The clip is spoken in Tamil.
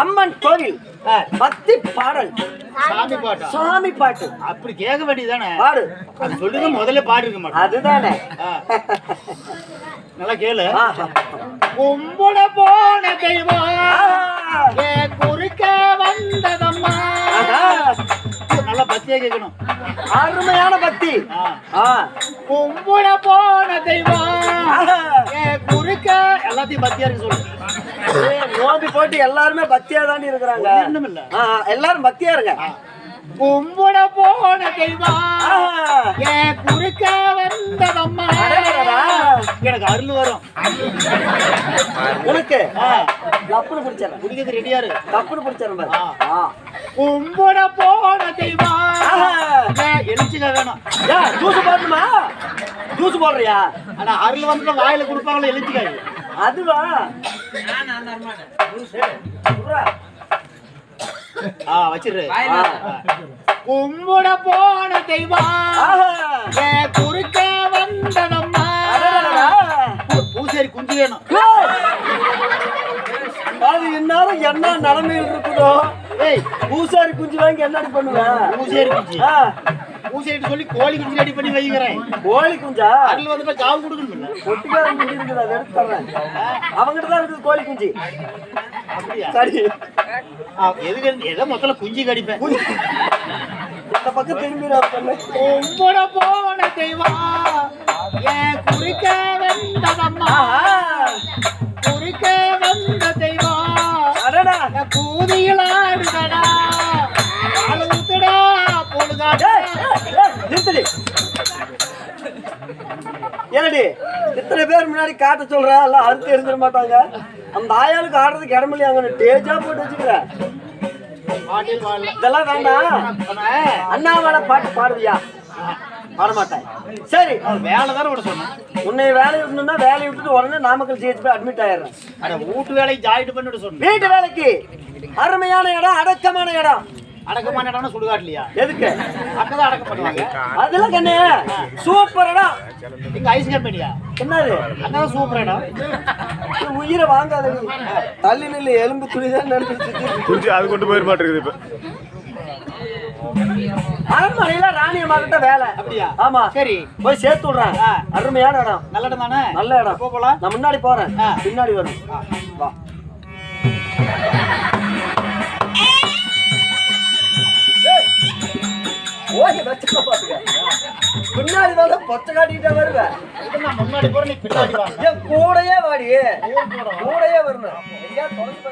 அம்மன் கோவில் ஆ, பக்தி பாடல். சாமி பாட்டா. சுவாமி பாட்டு. அப்படி கேட்க வேண்டியதானே பாடு. அது சொல்லுங்க முதல்ல பாடி இருக்க மாட்டேன். அதுதானே. நல்லா கேளு. கும்பிட போன தெய்வம். குறுக்க வந்ததம்மா. நல்லா பக்தியா கேட்கணும். அருமையான பக்தி. கும்பிட போன தெய்வம். குறுக்க எல்லாத்தையும் பக்தியா இருக்கு சொல்லு. போட்டு எல்லாருமே பக்தியா தாண்டி இருக்கிறாங்க. எல்லாரும் பக்தியா இருங்க. கும்பிட போன தெய்வம். ஏ குறுக்க வந்ததம்மா. எனக்கு அருள் வரும். உனக்கு? ஆ, தப்புன்னு பிடிச்சிடறேன் குடிக்கிறது ரெடியா இரு. ஆ. ஆ. கும்பிட போன தெய்வம். எலுமிச்சைக்காய் வேணும். ஜூஸ் போடணுமா? ஜூஸ் போடுறியா? ஆனா அருள் வந்து வாயில கொடுப்பாங்களே எலுமிச்சைக்காய் அதுவா. கும்பிட போன தெய்வம் குறுக்க வந்ததம்மா அடடடடா. பூ- பூசேரி குஞ்சு வேணும் அது இந்நேரம் என்ன நிலைமையில் இருக்குதோ ஏய் பூசாரி குஞ்சு வாங்கி என்னடி பண்ணுவேன் பூசேரி குஞ்சு பூசேரி சொல்லி கோழி குஞ்சு ரெடி பண்ணி வைக்கிறேன். கோழி குஞ்சா? அருள் வந்துட்டு ஜாவு கொடுக்கணும்ல ஒட்டுக்கார குஞ்சு இருக்குது அதை எடுத்து தர்றேன் அவங்கிட்ட தான் இருக்குது கோழி குஞ்சு. சரி. எதுக்கு எதை மொத்தல குஞ்சு கடிப்பேன்? இந்த பக்கம் திரும்பி போன தெய்வம் ஏ குறுக்க வந்ததம்மா ஏடி இத்தனை பேர் முன்னாடி காட்ட சொல்ற? எல்லாம் அறுத்து எரிஞ்சிட மாட்டாங்க. அந்த ஆயாளுக்கு ஆடுறதுக்கு இடம் இல்லையாங்க டேஜா போட்டு வச்சுக்கிறேன் இதெல்லாம் வேண்டாம். அண்ணாவால பாட்டு பாடுவியா? பாட மாட்டேன் சரி. வேலை தானே விட சொன்னேன் உன்னை வேலையை விடணும்னா வேலையை விட்டுட்டு உடனே நாமக்கல் ஜிஹெச் போய் அட்மிட் ஆயிடுறேன். வீட்டு வேலைக்கு ஜாயிண்ட் பண்ணிட்டு சொன்னேன் வீட்டு வேலைக்கு. அருமையான இடம் அடக்கமான இடம். அடக்கமான இடம்னா சுடுகாட்லையா எதுக்கு? அங்கதான் அடக்கம் பண்ணுவாங்க அதுல கண்ணு. சூப்பர் இடம். இங்க ஐஸ் கம்பெனியா என்னது? அங்கதான் சூப்பர் இடம். உயிரை வாங்காத. தள்ளி நில்லு எலும்பு துணிதான் நினைச்சு குஞ்சு அது கொண்டு போயிட மாட்டேங்குது இப்ப. அரண்மனையில ராணியம்மா கிட்ட வேலை. அப்படியா? ஆமா. சரி. போய் சேர்த்து விடுறேன். அருமையான இடம். நல்ல இடம் தானே நல்ல இடம். போலாம். நான் முன்னாடி போறேன். பின்னாடி வரும். வா. ஓகே வச்சுக்க பின்னாடி வந்து பொச்சை காட்டிக்கிட்டே வருவேன் முன்னாடி போறேன் நீ பின்னாடி கூடையே வாடி. கூடையே வரணும். எங்கேயா தொலைஞ்சு